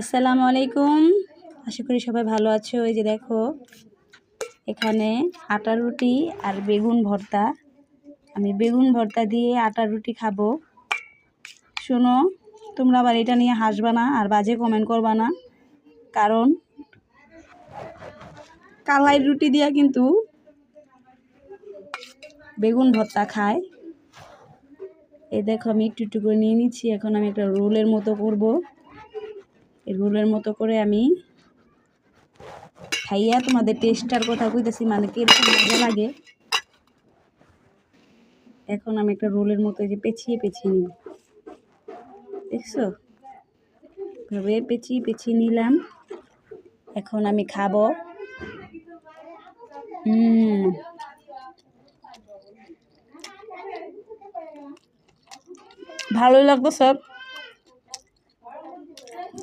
আসসালামু আলাইকুম। আশা করি সবাই ভালো আছো। ওই যে দেখো, এখানে আটা রুটি আর বেগুন ভর্তা। আমি বেগুন ভর্তা দিয়ে আটা রুটি খাব। শোনো, তোমরা আবার এটা নিয়ে হাসবা না আর বাজে কমেন্ট করবা না। কারণ কালাই রুটি দিয়া কিন্তু বেগুন ভর্তা খায়। এই দেখো, আমি একটু একটু করে নিয়ে নিচ্ছি। এখন আমি একটা রোলের মতো করব। রোলের মতো করে আমি খাইয়া তোমাদের টেস্টার কথা কইতেছি মানে কীরকম মজা লাগে। এখন আমি একটা রোলের মতো যে পেঁচিয়ে পেঁচিয়ে নিব। দেখছ? ভাবে পেঁচিয়ে পেঁচিয়ে নিলাম। এখন আমি খাব। হুম ভালোই লাগতো সব